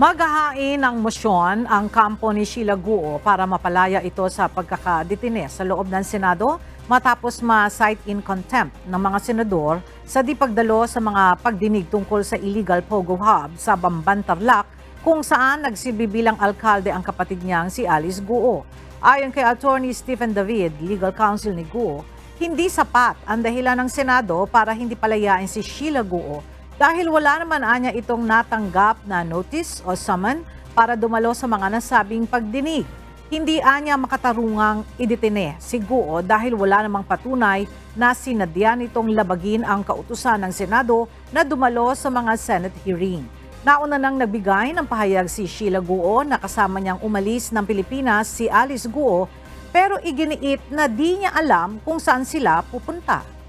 Maghahain ng mosyon ang kampo ni Sheila Guo para mapalaya ito sa pagkakadetine sa loob ng Senado matapos ma-cite in contempt ng mga senador sa di pagdalo sa mga pagdinig tungkol sa illegal Pogo Hub sa Bamban Tarlac kung saan nagsibibilang alkalde ang kapatid niyang si Alice Guo. Ayon kay Attorney Stephen David, legal counsel ni Guo, hindi sapat ang dahilan ng Senado para hindi palayain si Sheila Guo dahil wala naman anya itong natanggap na notice o summon para dumalo sa mga nasabing pagdinig. Hindi anya makatarungang idetine si Guo dahil wala namang patunay na sinadya nitong labagin ang kautusan ng Senado na dumalo sa mga Senate hearing. Nauna nang nagbigay ng pahayag si Sheila Guo na kasama niyang umalis ng Pilipinas si Alice Guo pero iginiit na di niya alam kung saan sila pupunta.